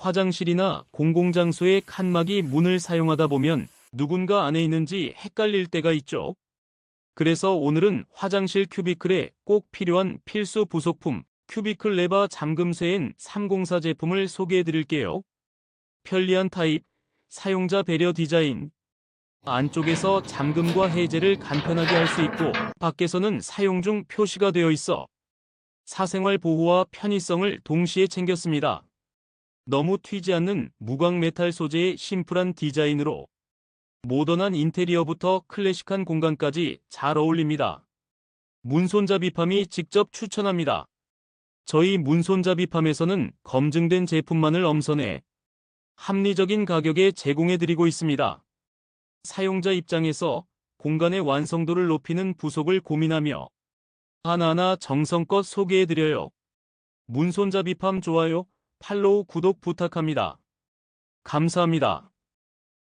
화장실이나 공공장소의 칸막이 문을 사용하다 보면 누군가 안에 있는지 헷갈릴 때가 있죠. 그래서 오늘은 화장실 큐비클에 꼭 필요한 필수 부속품 큐비클 레바 잠금쇠인 304 제품을 소개해 드릴게요. 편리한 타입, 사용자 배려 디자인, 안쪽에서 잠금과 해제를 간편하게 할 수 있고 밖에서는 사용 중 표시가 되어 있어 사생활 보호와 편의성을 동시에 챙겼습니다. 너무 튀지 않는 무광 메탈 소재의 심플한 디자인으로 모던한 인테리어부터 클래식한 공간까지 잘 어울립니다. 문손잡이팜이 직접 추천합니다. 저희 문손잡이팜에서는 검증된 제품만을 엄선해 합리적인 가격에 제공해드리고 있습니다. 사용자 입장에서 공간의 완성도를 높이는 부속을 고민하며 하나하나 정성껏 소개해드려요. 문손잡이팜 좋아요, 팔로우, 구독 부탁합니다. 감사합니다.